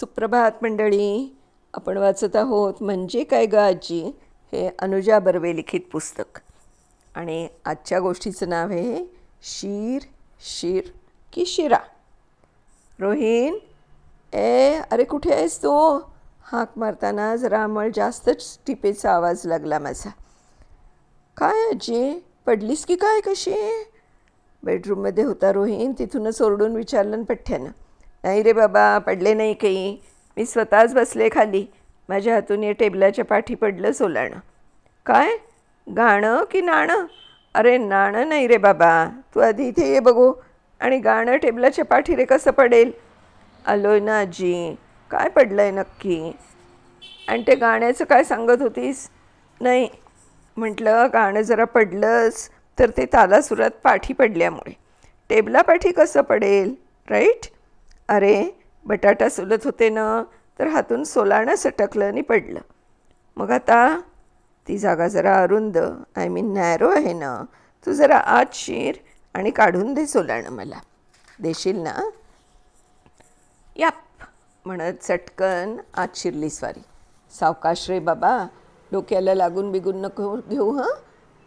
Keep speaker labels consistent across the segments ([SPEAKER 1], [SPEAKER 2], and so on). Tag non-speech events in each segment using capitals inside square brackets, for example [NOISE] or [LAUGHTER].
[SPEAKER 1] सुप्रभात मंडळी. आपण वाचत आहोत म्हणजे काय ग आजी? हे अनुजा बर्वे लिखित पुस्तक. आणि आजच्या गोष्टीचं नाव आहे शीर शीर की शिरा. रोहिन ए अरे कुठे आहेस तू? हाक मारताना जरा मळ जास्तच टिपेचा आवाज लागला माझा. काय आजी? पडलीस की काय कशी? बेडरूममध्ये होता रोहिन तिथूनच ओरडून विचारलं पठ्ठ्यानं. नाही रे बाबा पडले नाही काही. मी स्वतःच बसले खाली. माझ्या हातून या टेबलाच्या पाठी पडलं सोलाणं. काय? गाणं की नाणं? अरे नाणं नाही रे बाबा. तू आधी इथे ये बघू. आणि गाणं टेबलाच्या पाठी रे कसं पडेल? आलोय ना आजी. काय पडलं आहे नक्की? आणि ते गाण्याचं काय सांगत होतीस? नाही. म्हटलं गाणं जरा पडलंच तर ते तालासुरात पाठी पडल्यामुळे. टेबलापाठी कसं पडेल? राईट? अरे बटाटा सुलत होते ना तर हातून सोलाणं सटकलं आणि पडलं. मग आता ती जागा जरा अरुंद आय मीन नॅरो आहे ना तू जरा आत शिर आणि काढून दे सोलाणं मला. देशील ना? याप म्हणत चटकन आत शिरली स्वारी. सावकाश रे बाबा डोक्याला लागून बिगून नको घेऊ हं?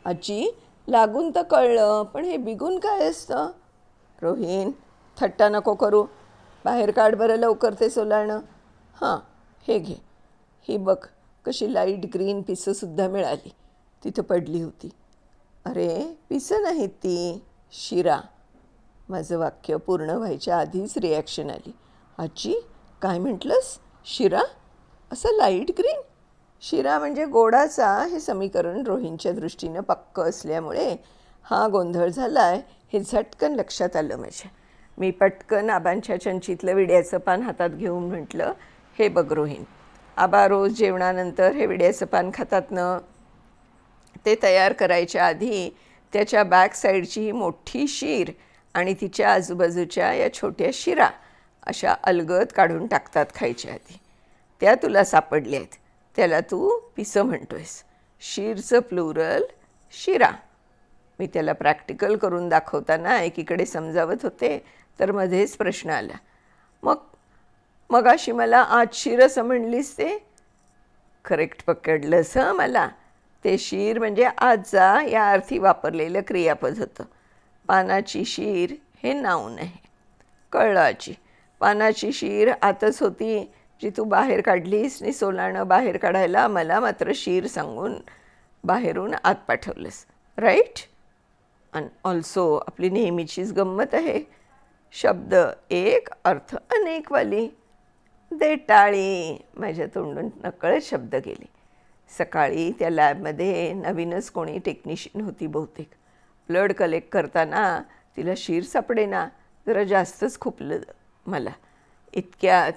[SPEAKER 1] आजी लागून तर कळलं पण हे बिगून काय असतं? रोहिन थट्टा नको करू. बाहेर काढ बरं लवकर ते सोलाणं. हां हे घे. ही बघ कशी लाइट ग्रीन पिसंसुद्धा मिळाली. तिथं पडली होती. अरे पिसं नाहीत ती. शिरा. माझं वाक्य पूर्ण व्हायच्या आधीच रिॲक्शन आली. आजी काय म्हटलंस? शिरा? असं लाइट ग्रीन शिरा म्हणजे गोडाचा हे समीकरण रोहिणच्या दृष्टीनं पक्क असल्यामुळे हा गोंधळ झाला आहे हे झटकन लक्षात आलं माझ्या. मी पटकन आबांच्या चंचीतलं विड्याचं पान हातात घेऊन म्हटलं हे बघ रोहीण आबा रोज जेवणानंतर हे विड्याचं पान खातात ना ते तयार करायच्या आधी त्याच्या बॅक साईडची ही मोठी शीर आणि तिच्या आजूबाजूच्या या छोट्या शिरा अशा अलगद काढून टाकतात खायच्या आधी. त्या तुला सापडल्या आहेत त्याला तू पिसं म्हणतोयस. शीरचं प्लुरल शिरा. मी त्याला प्रॅक्टिकल करून दाखवताना एकीकडे समजावत होते तर मध्येच प्रश्न आला. मग मग अशी मला आज शिर असं म्हणलीस ते? करेक्ट पकडलंस हं मला. ते शीर म्हणजे आजचा या अर्थी वापरलेलं क्रियापद होतं. पानाची शीर हे नाऊन आहे. कळलं आजी. पानाची शीर आतच होती जी तू बाहेर काढलीस नि सोलाणं बाहेर काढायला मला मात्र शीर सांगून बाहेरून आत पाठवलंस. राईट अन ऑल्सो आपली नेहमीचीच गंमत आहे. शब्द एक अर्थ अनेकवाली दे टाळी. माझ्या तोंडून नकळत शब्द गेले. सकाळी त्या लॅबमध्ये नवीनच कोणी टेक्निशियन होती बहुतेक. ब्लड कलेक्ट करताना तिला शीर सापडेना. जरा जास्तच खुपलं मला. इतक्यात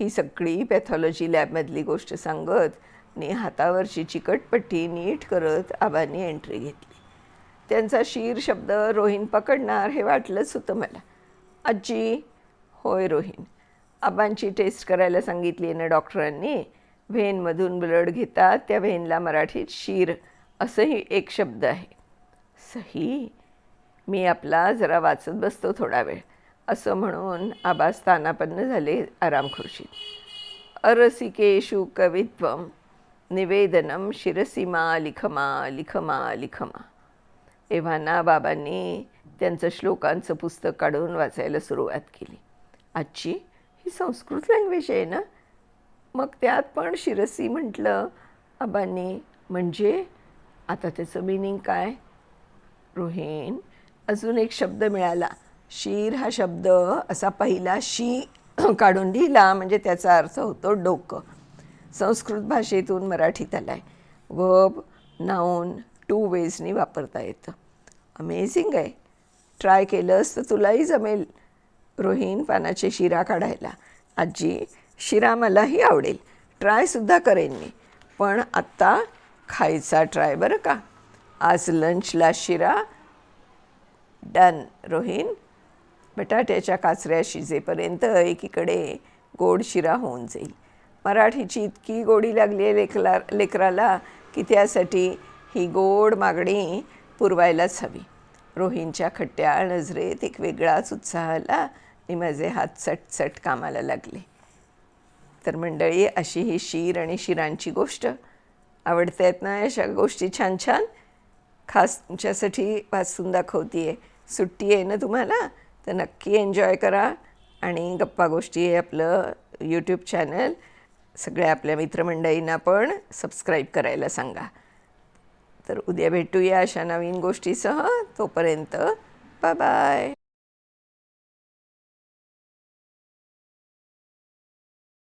[SPEAKER 1] ही सगळी पॅथॉलॉजी लॅबमधली गोष्ट सांगत आणि हातावरची चिकटपट्टी नीट करत आबांनी एंट्री घेतली. त्यांचा शीर शब्द रोहीण पकडणार हे वाटलंच होतं मला. आजी होय रोहीण. आबांची टेस्ट करायला सांगितली आहे ना डॉक्टरांनी. व्हेनमधून ब्लड घेतात त्या व्हेनला मराठीत शीर असंही एक शब्द आहे. सही? मी आपला जरा वाचत बसतो थोडा वेळ. असं म्हणून आबा स्थानापन्न झाले आरामखुर्शीत अरसिकेशु कवित्वम निवेदनम शिरसीमा लिखमा लिखमा लिखमा एव्हाना बाबांनी त्यांचं श्लोकांचं पुस्तक काढून वाचायला सुरुवात केली. आजची ही संस्कृत लँग्वेज आहे ना? मग त्यात पण शिरसी म्हटलं आबांनी म्हणजे आता त्याचं मिनिंग काय? रोहिण अजून एक शब्द मिळाला. शीर हा शब्द असा पहिला शी [CLEARS THROAT] काढून लिहिला म्हणजे त्याचा अर्थ होतो डोकं. संस्कृत भाषेतून मराठीत आला आहे वब नाऊन टू वेजनी वापरता येतं. अमेझिंग आहे. ट्राय केलंस तर तुलाही जमेल. रोहीन पानाचे शिरा काढायला. आजी शिरा मलाही आवडेल. ट्रायसुद्धा करेन मी. पण आत्ता खायचा ट्राय बरं का. आज लंचला शिरा. डन रोहीन बटाट्याच्या काचऱ्या शिजेपर्यंत एकीकडे गोड शिरा होऊन जाईल. मराठीची इतकी गोडी लागली आहे लेकला लेकराला की त्यासाठी ही गोड मागणी पुरवायलाच हवी. रोहींच्या खट्ट्या नजरेत एक वेगळाच उत्साह आला. आणि माझे हात चटचट कामाला लागले. तर मंडळी अशी ही शीर आणि शिरांची गोष्ट. आवडते आहेत ना अशा गोष्टी छान छान? खास तुमच्यासाठी वाचून दाखवते आहे सुट्टी आहे ना तुम्हाला? तर नक्की एन्जॉय करा. आणि गप्पा गोष्टी आहे आपलं यूट्यूब चॅनल सगळ्या आपल्या मित्रमंडळींना पण सबस्क्राईब करायला सांगा. तर उद्या भेटूया अशा नवीन गोष्टीसह. तोपर्यंत बाय बाय